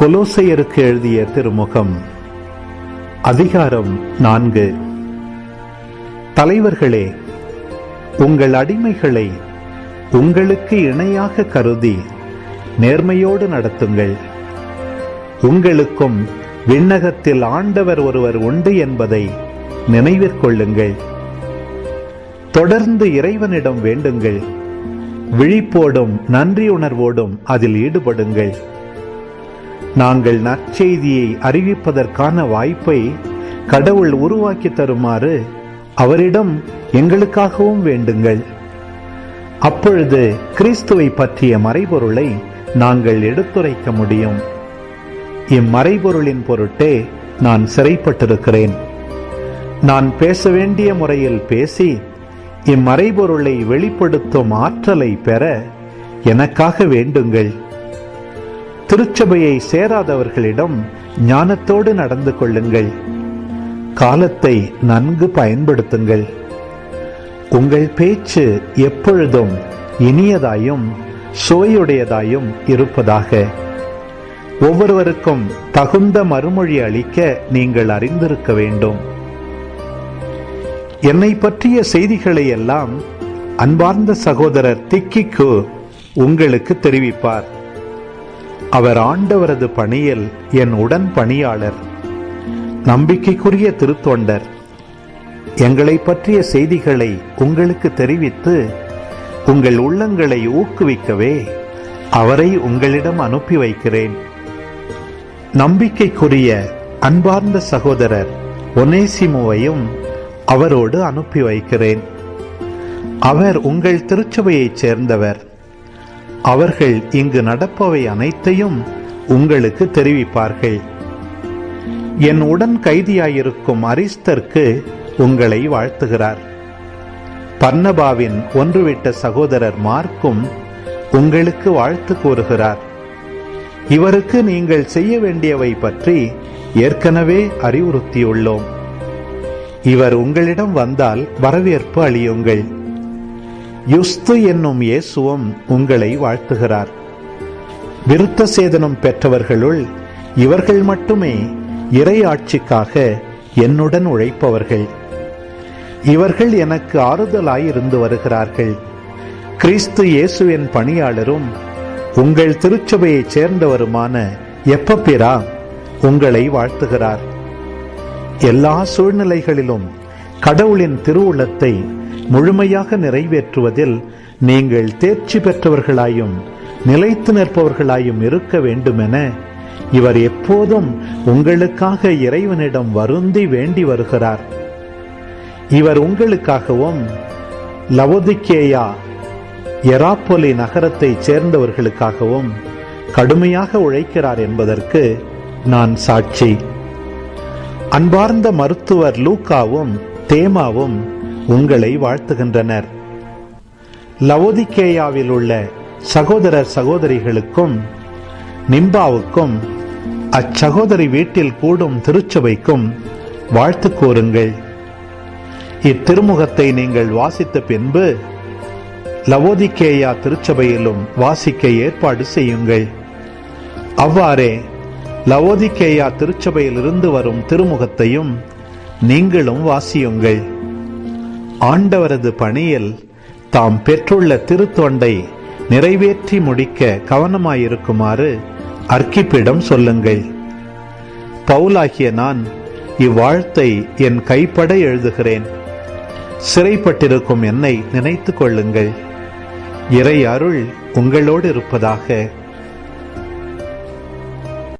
கொலோசையருக்கு எழுதிய திருமுகம். அதிகாரம் நான்கு. தலைவர்களே உங்கள் அடிமைகளை உங்களுக்கு இணையாக கருதி நேர்மையோடு நடத்துங்கள். உங்களுக்கும் விண்ணகத்தில் ஆண்டவர் ஒருவர் உண்டு என்பதை நினைவிற்கொள்ளுங்கள் தொடர்ந்து இறைவனிடம் வேண்டுங்கள். விழிப்போடும் நன்றி உணர்வோடும் அதில் ஈடுபடுங்கள். நாங்கள் நற்செய்தியை அறிவிப்பதற்கான வாய்ப்பை கடவுள் உருவாக்கி தருமாறு அவரிடம் எங்களுக்காகவும் வேண்டுங்கள். அப்பொழுது கிறிஸ்துவை பற்றிய மறைபொருளை நாங்கள் எடுத்துரைக்க முடியும். இம்மறைபொருளின் பொருட்டே நான் சிறைப்பட்டிருக்கிறேன். நான் பேச வேண்டிய முறையில் பேசி இம்மறைபொருளை வெளிப்படுத்தும் ஆற்றலை பெற எனக்காக வேண்டுங்கள். திருச்சபையை சேராதவர்களிடம் ஞானத்தோடு நடந்து கொள்ளுங்கள். காலத்தை நன்கு பயன்படுத்துங்கள். உங்கள் பேச்சு எப்பொழுதும் இனியதாயும் சுவையுடையதாயும் இருப்பதாக. ஒவ்வொருவருக்கும் தகுந்த மறுமொழி அளிக்க நீங்கள் அறிந்திருக்க வேண்டும். என்னை பற்றிய செய்திகளை எல்லாம் அன்பார்ந்த சகோதரர் திக்கிக்கு உங்களுக்கு தெரிவிப்பார். அவர் ஆண்டவரது பணியில் என் உடன் பணியாளர். நம்பிக்கைக்குரிய திருத்தொண்டர். எங்களை பற்றிய செய்திகளை உங்களுக்கு தெரிவித்து உங்கள் உள்ளங்களை ஊக்குவிக்கவே அவரை உங்களிடம் அனுப்பி வைக்கிறேன். நம்பிக்கைக்குரிய அன்பார்ந்த சகோதரர் ஒனேசிமுவையும் அவரோடு அனுப்பி வைக்கிறேன். அவர் உங்கள் திருச்சபையைச் சேர்ந்தவர். அவர்கள் இங்கு நடப்பவை அனைத்தையும் உங்களுக்கு தெரிவிப்பார்கள். என் உடன் கைதியாயிருக்கும் அரிஸ்தர்க்கு உங்களை வாழ்த்துகிறார். பர்ணபாவின் ஒன்றுவிட்ட சகோதரர் மார்க்கும் உங்களுக்கு வாழ்த்து கூறுகிறார். இவருக்கு நீங்கள் செய்ய வேண்டியவை பற்றி ஏற்கனவே அறிவுறுத்தியுள்ளோம். இவர் உங்களிடம் வந்தால் வரவேற்பு அளியுங்கள். யுஸ்து என்னும் இயேசுவும் உங்களை வாழ்த்துகிறார். விருத்த சேதனம் பெற்றவர்களுள் இவர்கள் மட்டுமே இறையாட்சிக்காக என்னுடன் உழைப்பவர்கள். இவர்கள் எனக்கு ஆறுதலாய் இருந்து வருகிறார்கள். கிறிஸ்து இயேசுவின் பணியாளரும் உங்கள் திருச்சபையைச் சேர்ந்தவருமான எப்பப்பிரா உங்களை வாழ்த்துகிறார். எல்லா சூழ்நிலைகளிலும் கடவுளின் திருவுளத்தை முழுமையாக நிறைவேற்றுவதில் நீங்கள் தேர்ச்சி பெற்றவர்களாயும் நிலைத்து நிற்பவர்களாயும் இருக்க வேண்டுமென இவர் எப்போதும் உங்களுக்காக இறைவனிடம் வருந்தி வேண்டி வருகிறார். இவர் உங்களுக்காகவும் லவோதிக்கேயா எராப்பொலி நகரத்தைச் சேர்ந்தவர்களுக்காகவும் கடுமையாக உழைக்கிறார் என்பதற்கு நான் சாட்சி. அன்பார்ந்த மருத்துவர் லூக்காவும் தேமாவும் உங்களை வாழ்த்துகின்றனர். லவோதிக்கேயாவில் உள்ள சகோதரர் சகோதரிகளுக்கும் நிம்பாவுக்கும் அச்சகோதரி வீட்டில் கூடும் திருச்சபைக்கும் வாழ்த்து கூறுங்கள். இத்திருமுகத்தை நீங்கள் வாசித்த பின்பு லவோதிக்கேயா திருச்சபையிலும் வாசிக்க ஏற்பாடு செய்யுங்கள். அவ்வாறே லவோதிக்கேயா திருச்சபையிலிருந்து வரும் திருமுகத்தையும் நீங்களும் வாசியுங்கள். ஆண்டவரது பணியில் தாம் பெற்றுள்ள திருத்தொண்டை நிறைவேற்றி முடிக்க கவனமாயிருக்குமாறு அர்க்கிப்பிடம் சொல்லுங்கள். பவுலாகிய நான் இவ்வாழ்த்தை என் கைப்பட எழுதுகிறேன். சிறைப்பட்டிருக்கும் என்னை நினைத்து கொள்ளுங்கள். இறை அருள் உங்களோடு இருப்பதாக